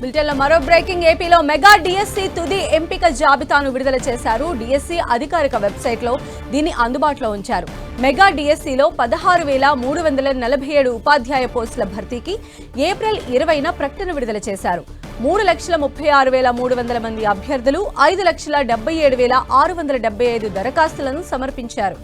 బులెటిన్లో మరో బ్రేకింగ్. ఏపీలో మెగా డిఎస్సి తుది ఎంపిక జాబితాను విడుదల చేశారు. డిఎస్సి అధికారిక వెబ్సైట్లో దీన్ని అందుబాటులో ఉంచారు. మెగా డిఎస్సిలో పదహారు వేల మూడు వందల నలభై ఏడు ఉపాధ్యాయ పోస్టుల భర్తీకి ఏప్రిల్ ఇరవైన ప్రకటన విడుదల చేశారు. మూడు లక్షల ముప్పై ఆరు వేల మూడు వందల మంది అభ్యర్థులు ఐదు లక్షల డెబ్బై ఏడు వేల ఆరు వందల డెబ్బై ఐదు దరఖాస్తులను సమర్పించారు.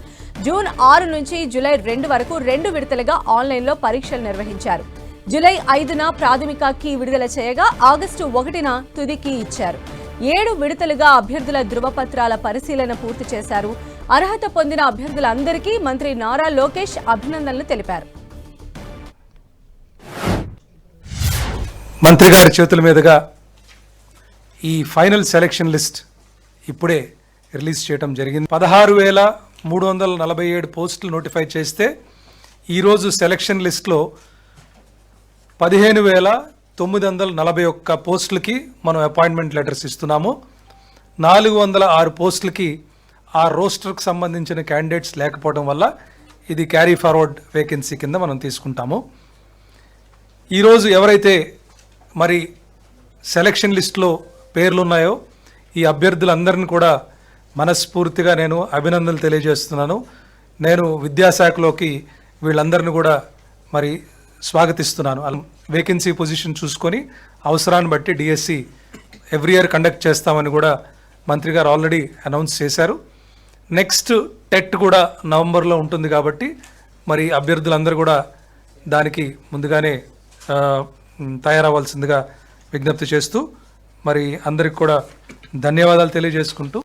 జూన్ ఆరు నుంచి జూలై రెండు వరకు రెండు విడతలుగా ఆన్లైన్లో పరీక్షలు నిర్వహించారు. జులై ఐదున ప్రాథమిక కీ విడుదల చేయగా ఆగస్టు ఒకటిన తుది కీ ఇచ్చారు. ఏడు విడతలుగా అభ్యర్థుల ధృవపత్రాల పరిశీలన పూర్తి చేశారు. అర్హత పొందిన అభ్యర్థులందరికీ మంత్రి నారా లోకేష్ అభినందనలు తెలిపారు. మంత్రి గారి చేతుల మీదుగా ఈ ఫైనల్ సెలక్షన్ లిస్ట్ ఇప్పుడే రిలీజ్ చేయడం జరిగింది. పదహారు వేల మూడు వందల నలభై ఏడు పోస్టులు నోటిఫై చేస్తే ఈరోజు సెలక్షన్ లిస్ట్లో పదిహేను వేల తొమ్మిది వందల నలభై ఒక్క పోస్టులకి మనం అపాయింట్మెంట్ లెటర్స్ ఇస్తున్నాము. నాలుగు వందల ఆరు పోస్టులకి ఆ రోస్టర్కి సంబంధించిన క్యాండిడేట్స్ లేకపోవడం వల్ల ఇది క్యారీ ఫార్వర్డ్ వేకెన్సీ కింద మనం తీసుకుంటాము. ఈరోజు ఎవరైతే మరి సెలక్షన్ లిస్ట్లో పేర్లు ఉన్నాయో ఈ అభ్యర్థులందరిని కూడా మనస్ఫూర్తిగా నేను అభినందనలు తెలియజేస్తున్నాను. నేను విద్యాశాఖలోకి వీళ్ళందరిని కూడా మరి స్వాగతిస్తున్నాను. వేకెన్సీ పొజిషన్ చూసుకొని అవసరాన్ని బట్టి డిఎస్సి ఎవ్రీ ఇయర్ కండక్ట్ చేస్తామని కూడా మంత్రి గారు ఆల్రెడీ అనౌన్స్ చేశారు. నెక్స్ట్ టెట్ కూడా నవంబర్లో ఉంటుంది కాబట్టి మరి అభ్యర్థులందరూ కూడా దానికి ముందుగానే తయారవ్వాల్సిందిగా విజ్ఞప్తి చేస్తూ మరి అందరికి కూడా ధన్యవాదాలు తెలియజేసుకుంటూ